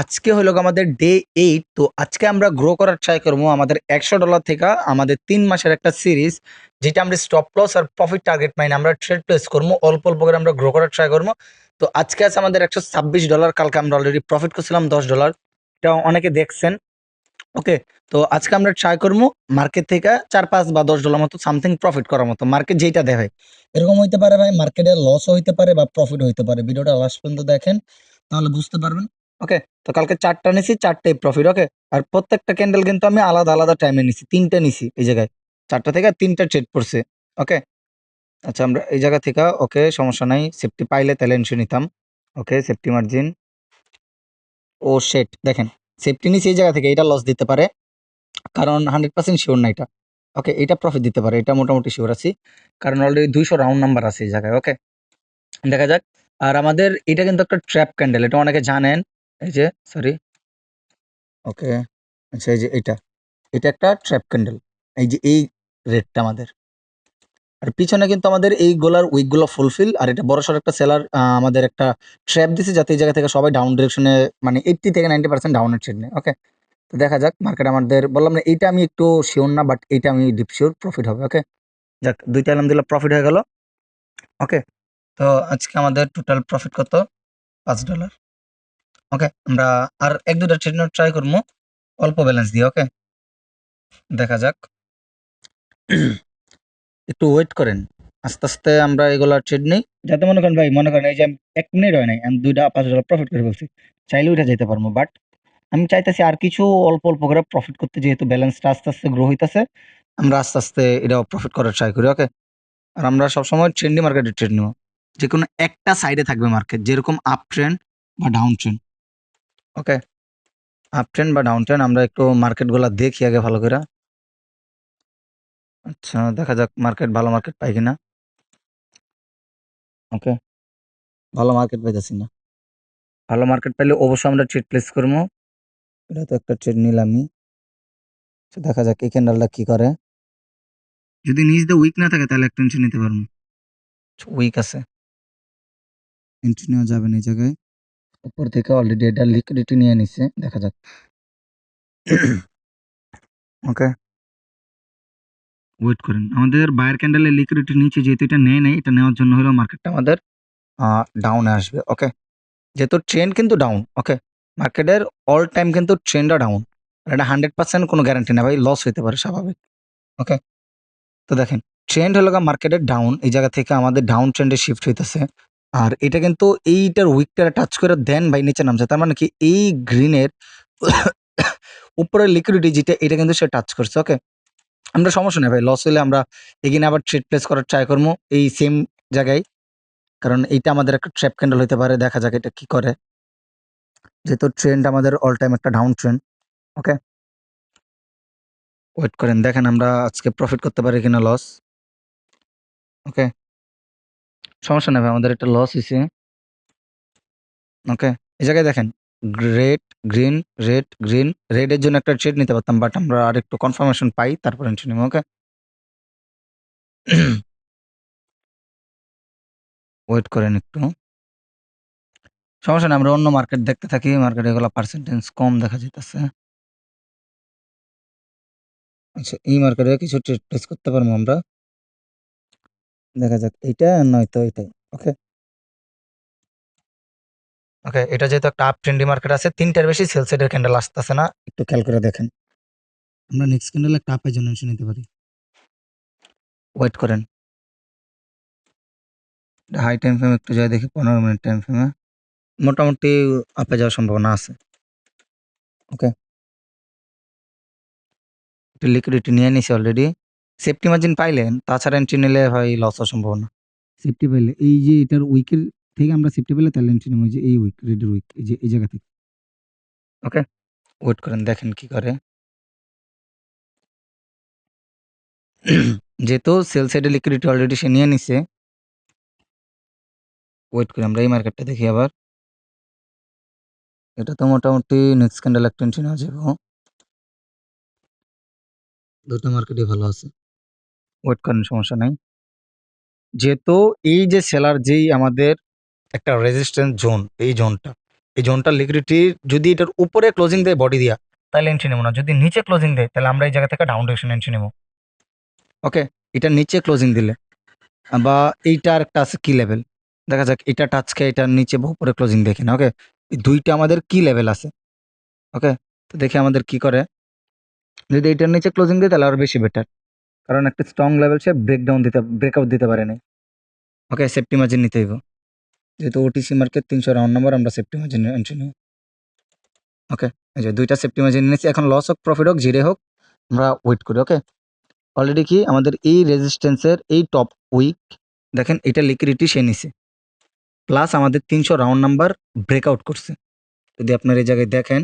আজকে হলো আমাদের ডে এইট তো আজকে আমরা গ্রো করার ট্রাই করব আমাদের একশো ডলার থেকে আমাদের তিন মাসের একটা সিরিজ যেটা আমরা স্টপ লস আর প্রফিট টার্গেট মাইনে আমরা ট্রেড প্লেস করব। অল্প অল্প করে আমরা গ্রো করার ট্রাই করব। তো আজকে আছে আমাদের একশো ছাব্বিশ ডলার কালকে আমরা অলরেডি প্রফিট করছিলাম দশ ডলার এটা অনেকে দেখছেন। ওকে, তো আজকে আমরা ট্রাই করব মার্কেট থেকে চার পাঁচ বা দশ ডলার মতো সামথিং প্রফিট করার মতো মার্কেট যেটা ভাই এরকম হইতে পারে ভাই মার্কেটে লস হইতে পারে বা প্রফিট হইতে পারে। ভিডিওটা লাস্ট পর্যন্ত দেখেন, তাহলে বুঝতে পারবেন। ওকে, তো কালকে চারটা নিছি, চারটাই প্রফিট ওকে? আর প্রত্যেকটা ক্যান্ডেল কিন্তু আমি আলাদা আলাদা টাইমে নিছি, তিনটা নিছি এই জায়গায়। চারটা থেকে তিনটা ট্রেড পড়ছে ওকে? আচ্ছা আমরা এই জায়গা থেকে, ওকে, সমস্যা নাই সেফটি পাইলে তাহলে এনশো নিতাম, ওকে সেফটি মার্জিন ও শেট দেখেন। সেফটি নিছি এই জায়গা থেকে এটা লস দিতে পারে। কারণ হান্ড্রেড পার্সেন্ট শিওর না এটা। ওকে এটা প্রফিট দিতে পারে, এটা মোটামুটি শিওর আছি। কারণ অলরেডি দুইশো রাউন্ড নাম্বার আছে এই জায়গায় ওকে দেখা যাক। আর আমাদের এটা কিন্তু একটা ট্র্যাপ ক্যান্ডেল এটা অনেকে জানেন। এই যে সরি ওকে আচ্ছা এই যে এটা। এটা একটা ট্র্যাপ ক্যান্ডেল এই যে, এই রেটটা আমাদের। আর পিছনে কিন্তু আমাদের এই গোলার উইকগুলো ফুলফিল আর এটা বড় সড় একটা সেলার আমাদের একটা ট্র্যাপ দিছে যাতে এই জায়গা থেকে সবাই ডাউন ডিরেকশনে মানে এইটটি থেকে নাইনটি পার্সেন্ট ডাউনের ট্রেড নেই ওকে তো দেখা যাক মার্কেট আমাদের, বললাম না, এইটা আমি একটু শিওর না বাট এইটা আমি ডিপ শিওর প্রফিট হবে ওকে যাক, দুইটা আলহামদুলিল্লাহ প্রফিট হয়ে গেল ওকে তো আজকে আমাদের টোটাল প্রফিট কত? পাঁচ ডলার ওকে আমরা আর এক দুটা ট্রেড নোট ট্রাই করব, অল্প ব্যালেন্স দিয়ে ওকে দেখা যাক। একটু ওয়েট করেন। আস্তে আস্তে আমরা এগুলা ট্রেড নেই। যাতে মনে করেন ভাই, মনে করেন এই যে আমি এক মিনিট হয় নাই, আমি দুইটা পাঁচ ডলার প্রফিট করে ফেলছি। চাইলে ওইটা যেতে পারব বাট আমি চাইতেছি আর কিছু অল্প অল্প করে প্রফিট করতে যেহেতু ব্যালেন্সটা আস্তে আস্তে গ্রো হইতেছে, আমরা আস্তে আস্তে এটা প্রফিট করার ট্রাই করি ওকে আর আমরা সবসময় ট্রেন্ডি মার্কেটে ট্রেড নেব। যে কোনো একটা সাইডে থাকবে মার্কেট যেরকম আপ ট্রেন্ড বা down trend okay up trend বা ডাউন ট্রেন্ড আমরা একটু মার্কেটগুলো দেখি আগে ভালো করে। আচ্ছা দেখা যাক মার্কেট ভালো মার্কেট পাই কিনা। ওকে ভালো মার্কেট পাইতেছি না। ভালো মার্কেট পাইলে অবশ্যই আমরা ট্রেড প্লেস করব। এটা তো একটা ট্রেড নিলামই। আচ্ছা, দেখা যাক এই ক্যান্ডেলটা কী করে। যদি নিচ দিয়ে উইক না থাকে তাহলে একটা নিতে পারব। উইক আছে। এন্ট্রি নেওয়া যাবে না এই জায়গায়। উপর থেকে অলরেডি এটা লিকুইডিটি নিয়ে নিছে দেখা যাক। ওকে ওয়েট করেন। আমাদের বায়ার ক্যান্ডেলের লিকুইডিটি নিচে যেহেতু এটা নেয় নাই, এটা নেওয়ার জন্য হলো মার্কেটটা আমাদের ডাউনে আসবে ওকে যেহেতু ট্রেন্ড কিন্তু ডাউন ওকে মার্কেটের অল টাইম কিন্তু ট্রেন্ডটা ডাউন এটা হান্ড্রেড পার্সেন্ট কোনো গ্যারান্টি না ভাই লস হতে পারে স্বাভাবিক ওকে তো দেখেন ট্রেন্ড হলো মার্কেটের ডাউন এই জায়গা থেকে আমাদের ডাউন ট্রেন্ডে শিফট হইতেছে। আর এটা কিন্তু এইটার উইকটা টাচ করে দেন ভাই, নিচে নামছে। তার মানে কি, এই গ্রিনের উপরের লিকুইডিটি যেটা, এটা কিন্তু সে টাচ করছে ওকে আমরা সমস্যা নেই ভাই লস হলে আমরা এগিয়ে আবার ট্রেড প্লেস করার ট্রাই করব এই সেম জায়গায়। কারণ এইটা আমাদের একটা ট্র্যাপ ক্যান্ডেল হতে পারে, দেখা যাক এটা কি করে। যেহেতু ট্রেন্ড আমাদের অল টাইম একটা ডাউন ট্রেন্ড ওকে ওয়েট করেন, দেখেন আমরা আজকে প্রফিট করতে পারি কিনা লস ওকে সমস্যা নেই ভাই, আমাদের একটা লস হয়েছে ওকে এই জায়গায় দেখেন রেড গ্রিন রেড গ্রিন রেডের জন্য একটা ট্রেড নিতে পারতাম বাট আমরা আর একটু কনফার্মেশন পাই, তারপর এন্ট্রি নেব ওকে ওয়েট করেন একটু। সমস্যা নেই, আমরা অন্য মার্কেট দেখতে থাকি মার্কেটে এগুলো পার্সেন্টেজ কম দেখা যেতেছে আচ্ছা এই মার্কেটে কিছু ট্রেড প্লেস করতে পারব আমরা। দেখা যাক, এইটা নয়তো এটাই ওকে ওকে এটা যেহেতু একটা আপ ট্রেন্ডি মার্কেট আছে তিনটার বেশি সেল সাইডের ক্যান্ডেল আসতেছে না। একটু খেয়াল করে দেখেন। আমরা নেক্সট ক্যান্ডেল একটা আপের জন্য এসে নিতে পারি। ওয়েট করেন। হাই টাইম ফ্রেম একটু যাই দেখি পনেরো মিনিট টাইম ফ্রেমে মোটামুটি আপে যাওয়ার সম্ভাবনা আছে। ওকে একটু লিকুইডিটি নিয়ে নিছি অলরেডি সেফটি মার্জিন পাইলেন তাছাড়া এন্ট্রি নিলে ভাই লস হওয়ার সম্ভাবনা। সেফটি পাইলে এই যে এটার উইকের থেকে আমরা সেফটি পেলে তাহলে এন্ট্রি নেব যে এই উইক রেডের উইক এই যে, এই জায়গা থেকে। ওকে ওয়েট করেন, দেখেন কি করে। যেহেতু সেল সাইডে লিকুইডিটি অলরেডি সে নিয়ে নিছে ওয়েট করি, আমরা এই মার্কেটটা দেখি আবার। এটা তো মোটামুটি নেক্সট ক্যান্ডেল একটা এন্ট্রি নেওয়া যাবে। দুটো মার্কেটই ভালো আছে। ওয়েট করেন, সমস্যা নাই। যেহেতু এই যে সেলার যেই আমাদের একটা রেজিস্ট্যান্স জোন এই জোনটা এই জোনটার লিকুইডিটি যদি এটার উপরে ক্লোজিং দেয় বডি দিয়া, তাহলে এন্ট্রি নেব না। যদি নিচে ক্লোজিং দেয়, তাহলে আমরা এই জায়গা থেকে ডাউন ডিরেকশন এন্ট্রি নেব। ওকে এটা নিচে ক্লোজিং দিলে। বা এইটার একটা আছে কি লেভেল দেখা যাক, এটা টাচ খেয়ে এটার নিচে উপরে ক্লোজিং দেখি না ওকে এই দুইটা আমাদের কি লেভেল আছে। ওকে তো দেখি আমাদের কি করে। যদি এটার নিচে ক্লোজিং দিই তাহলে আরও বেশি বেটার কারণ একটা স্ট্রং লেভেল সে ব্রেকডাউন দিতে ব্রেকআউট দিতে পারে নাই। ওকে সেফটি মার্জিন নিতে হইব। যেহেতু ওটিসি মার্কেট তিনশো রাউন্ড নাম্বার আমরা সেফটি মার্জিন এন্ট্রি নেব। ওকে এই যে দুইটা সেফটি মার্জিন নিয়েছি এখন লস হোক প্রফিট হোক জিরে হোক, আমরা ওয়েট করি ওকে অলরেডি কি আমাদের এই রেজিস্ট্যান্সের এই টপ উইক দেখেন এটা লিকুইডিটি সে নিছে। প্লাস আমাদের তিনশো রাউন্ড নাম্বার ব্রেকআউট করছে। যদি আপনার এই জায়গায় দেখেন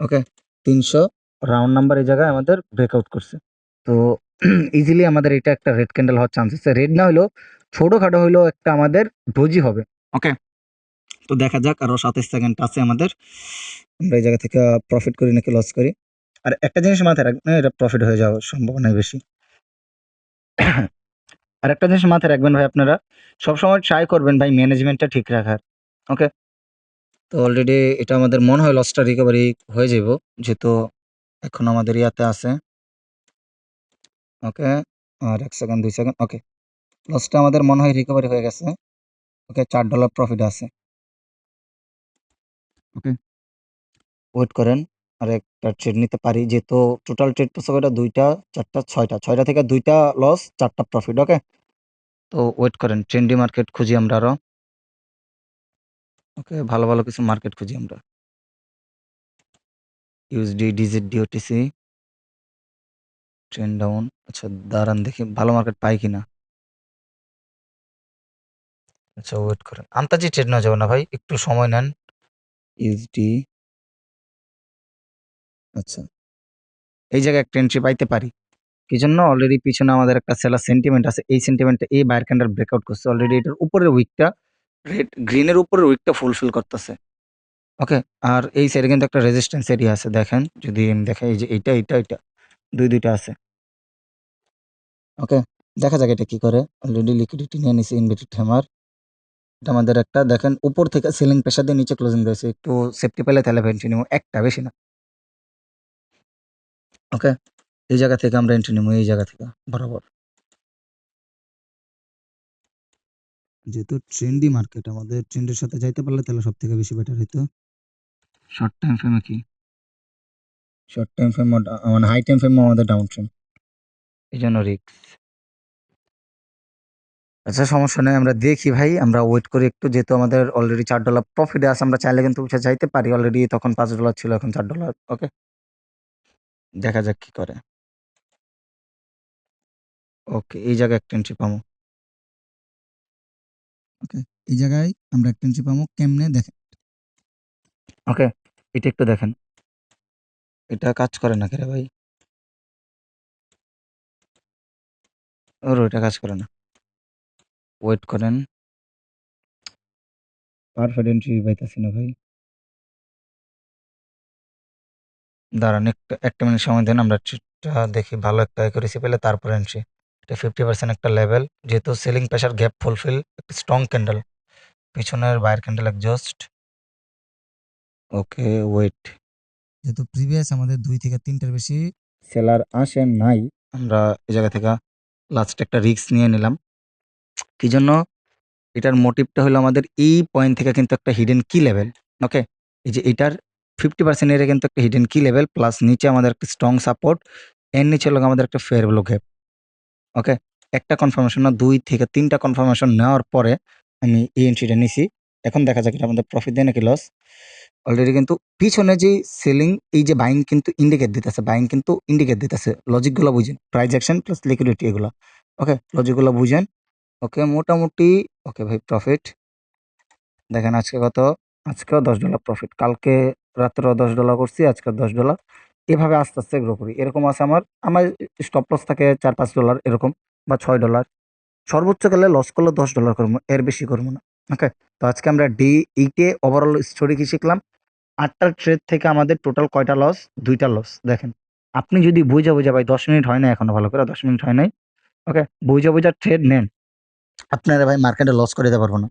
ওকে তিনশো রাউন্ড নাম্বার এই জায়গায় আমাদের ব্রেকআউট করছে। তো ইজিলি আমাদের এটা একটা রেড ক্যান্ডেল হওয়ার চান্স আছে। রেড না হলেও, ছোটোখাটো হলেও একটা আমাদের ডোজি হবে। ওকে তো দেখা যাক আরও সাতাশ সেকেন্ড আছে আমাদের। আমরা এই জায়গা থেকে প্রফিট করি নাকি লস করি? আর একটা জিনিস মাথায় রাখবেন এটা প্রফিট হয়ে যাওয়ার সম্ভাবনাই বেশি। আর একটা জিনিস মাথায় রাখবেন ভাই আপনারা, সবসময় ট্রাই করবেন ভাই ম্যানেজমেন্টটা ঠিক রাখার। ওকে তো অলরেডি এটা আমাদের মনে হয় লসটা রিকভারি হয়ে যাব, যেহেতু এখন আমাদের ইয়াতে আছে। ওকে আর এক সেকেন্ড দুই সেকেন্ড ওকে লসটা আমাদের মনে হয় রিকভারি হয়ে গেছে। ওকে চার ডলার প্রফিট আছে। ওকে। ওয়েট করেন আর একটা ট্রেড নিতে পারি যেহেতু টোটাল ট্রেড পড়ছে কয়টা দুইটা চারটা ছয়টা ছয়টা থেকে দুইটা লস চারটা প্রফিট ওকে তো ওয়েট করেন ট্রেন্ডি মার্কেট খুঁজি আমরা আরও। ওকে ভালো ভালো কিছু মার্কেট খুঁজি আমরা। ইউএসডি ডিজিট ডিওটিসি ট্রেন ডাউন আচ্ছা দাঁড়ান দেখি ভালো মার্কেট পাই কিনা। আচ্ছা ওয়েট করেন। আন্তাজি ট্রেড নেওয়া যাবে না ভাই, একটু সময় নেন। ইউএসডি আচ্ছা। এই জায়গায় একটা এন্ট্রি পাইতে পারি। কি জন্য? অলরেডি পিছনে আমাদের একটা সেলার সেন্টিমেন্ট আছে। এই সেন্টিমেন্টটা এই বায়ার ক্যান্ডেল ব্রেকআউট করছে। অলরেডি এটার উপরের উইকটা রেড গ্রিনের উপরের উইকটা ফুলফিল করতেছে। ওকে আর এই সাইডে কিন্তু একটা রেজিস্ট্যান্স এরিয়া আছে, দেখেন। যদি আমি দেখাই, এই যে এইটা এইটা এইটা, দুই, দুইটা আছে। ওকে দেখা যাক এটা কি করে। অলরেডি লিকুইডিটি নিয়ে নিছে ইনভেটেড হ্যামার এটা আমাদের একটা দেখেন উপর থেকে সিলিং প্রেশার দিয়ে নিচে ক্লোজিং রয়েছে একটু সেফটি পেলে তাহলে ভেন্ট্রি নিব একটা বেশি না। ওকে এই জায়গা থেকে আমরা এন্ট্রি নিব এই জায়গা থেকে বরাবর। যেহেতু ট্রেন্ডি মার্কেট আমাদের ট্রেন্ডের সাথে যাইতে পারলে তাহলে সব থেকে বেশি বেটার হইতো। শর্ট টাইম ফ্রেমে কি? শর্ট টাইম ফ্রেম মানে হাই টাইম ফ্রেম আমাদের ডাউন ট্রেন্ড এই জন্য রিক্স আচ্ছা সমস্যা নেই, আমরা দেখি ভাই, আমরা ওয়েট করি একটু, যেহেতু আমাদের অলরেডি চার ডলার প্রফিটে আছে, আমরা চাইলে কিন্তু উঠে যাইতে পারি অলরেডি তখন পাঁচ ডলার ছিল, এখন চার ডলার ওকে দেখা যাক কি করে। ওকে এই জায়গায় একটা এন্ট্রি পাবো। ওকে এই জায়গায় আমরা একটা এন্ট্রি পাবো, কেমনে দেখেন? ওকে এটা একটু দেখেন। এটা কাজ করে না রে ভাই? ওর ওইটা কাজ করে না। ওয়েট করেন। পারফেক্ট এন্ট্রি পাইতেছি না ভাই। দাঁড়ান একটা একটা মিনিট সময় দেন আমরা ট্রিটটা দেখি ভালো একটা করেছি পেলে তারপর এন্ট্রি। এটা ফিফটি পার্সেন্ট একটা লেভেল যেহেতু সেলিং প্রেশার গ্যাপ ফুলফিল একটা স্ট্রং ক্যান্ডেল পিছনের বাইরের ক্যান্ডেল একজস্ট ওকে ওয়েট যেহেতু প্রিভিয়াস আমাদের দুই থেকে তিনটার বেশি সেলার আসে নাই। আমরা এই জায়গা থেকে লাস্ট একটা রিস্ক নিয়ে নিলাম। কি জন্য এটার মোটিভটা হলো আমাদের এই পয়েন্ট থেকে কিন্তু একটা হিডেন কি লেভেল ওকে এই যে এটার ফিফটি পার্সেন্ট কিন্তু একটা হিডেন কি লেভেল প্লাস নিচে আমাদের একটা স্ট্রং সাপোর্ট এর নিচে হলো আমাদের একটা ফেয়ার ভ্যালু গ্যাপ ওকে একটা কনফার্মেশন না, দুই থেকে তিনটা কনফার্মেশন নেওয়ার পরে আমি এই এন্ট্রিটা নিছি। এখন দেখা যাক এটা আমাদের প্রফিট দেয় নাকি লস অলরেডি কিন্তু পিছনে যে সেলিং এই যে বাইং কিন্তু ইন্ডিকেট দিতেছে বাইং কিন্তু ইন্ডিকেট দিতেছে। লজিকগুলো বুঝেন প্রাইস অ্যাকশন প্লাস লিকুইডিটি এগুলো ওকে লজিকগুলো বুঝেন। ওকে, মোটামুটি, ওকে ভাই প্রফিট দেখেন আজকে কত? আজকেও দশ ডলার প্রফিট কালকে রাত্রেও দশ ডলার করছি আজকে দশ ডলার এভাবে আস্তে আস্তে গ্রো করি। এরকম আছে আমার। আমার স্টপ লস থাকে চার, পাঁচ ডলার এরকম বা ছয় ডলার সর্বোচ্চ গেলে লস করলে দশ ডলার করব, এর বেশি করব না। ওকে? তো আজকে আমরা ডি এইটে ওভারঅল স্টোরি কি শিখলাম? আটটা ট্রেড থেকে আমাদের টোটাল কয়টা লস দুইটা লস দেখেন, আপনি যদি বুঝা বুঝা ভাই, দশ মিনিট হয় না এখনও ভালো করে, দশ মিনিট হয় নাই। ওকে? বুঝা বুঝা ট্রেড নেন। আপনারা ভাই মার্কেটে লস করে দিতে পারব না।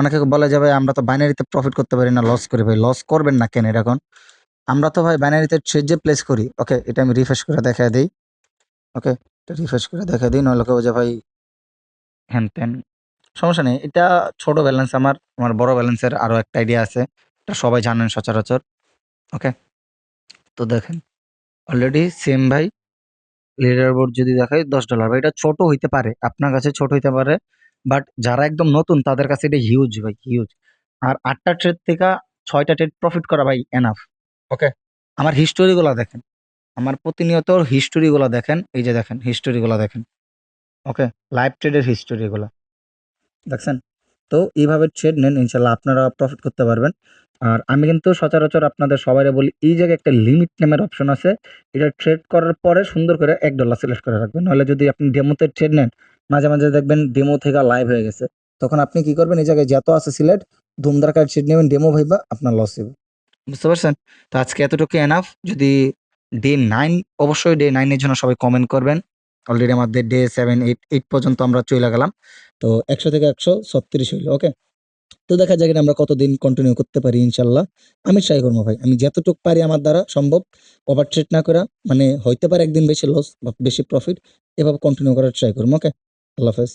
অনেকে বলে যে ভাই, আমরা তো বাইনারিতে প্রফিট করতে পারি না লস করি ভাই। লস করবেন না কেন এখন আমরা তো ভাই বাইনারিতে ট্রেড যে প্লেস করি ওকে এটা আমি রিফ্রেশ করে দেখা দিই। ওকে এটা রিফ্রেশ করে দেখা দিই, নইলে কেউ যে ভাই হ্যান ত্যান। সমস্যা নেই, এটা ছোট ব্যালেন্স আমার আমার বড় ব্যালেন্সের আরও একটা আইডিয়া আছে। এটা সবাই জানেন সচরাচর ওকে তো দেখেন অলরেডি সেম ভাই লিডার বোর্ড যদি দেখাই, দশ ডলার ভাই, এটা ছোট হইতে পারে, আপনার কাছে ছোট হইতে পারে বাট যারা একদম নতুন তাদের কাছে এটা হিউজ ভাই হিউজ আর আটটা ট্রেড থেকে ছয়টা ট্রেড প্রফিট করা ভাই এনাফ ওকে আমার হিস্টোরিগুলো দেখেন। আমার প্রতিনিয়ত হিস্টোরিগুলো দেখেন। এই যে দেখেন হিস্টোরিগুলো দেখেন। ওকে লাইভ ট্রেডের হিস্টোরিগুলো দেখছেন? তো এইভাবে ট্রেড নেন ইনশাল্লাহ আপনারা প্রফিট করতে পারবেন। আর আমি কিন্তু সচরাচর আপনাদের সবাই বলি এই জায়গায় একটা লিমিট নামের অপশন আছে। এটা ট্রেড করার পরে সুন্দর করে এক ডলার সিলেক্ট করে রাখবেন। নাহলে যদি আপনি ডেমোতে ট্রেড নেন মাঝে মাঝে দেখবেন ডেমো থেকে লাইভ হয়ে গেছে। তখন আপনি কি করবেন? এই জায়গায় যত আছে সিলেক্ট ধুমধারাকার ট্রেড নেবেন ডেমো ভাইবা আপনার লস হবে বুঝতে পারছেন? তো আজকে এতটুকু এনাফ যদি ডে নাইন অবশ্যই ডে নাইনের জন্য সবাই কমেন্ট করবেন। অলরেডি আমাদের ডে সেভেন এইট এইট পর্যন্ত আমরা চলে গেলাম। তো একশো থেকে একশো ছত্রিশ হইল ওকে তো দেখা যাক আমরা কতদিন কন্টিনিউ করতে পারি, ইনশাল্লাহ। আমি ট্রাই করব ভাই। আমি যতটুকু পারি আমার দ্বারা সম্ভব। ওভার ট্রেড না করা মানে হইতে পারে একদিন বেশি লস বা বেশি প্রফিট এভাবে কন্টিনিউ করার ট্রাই করব ওকে আল্লাহ হাফেজ।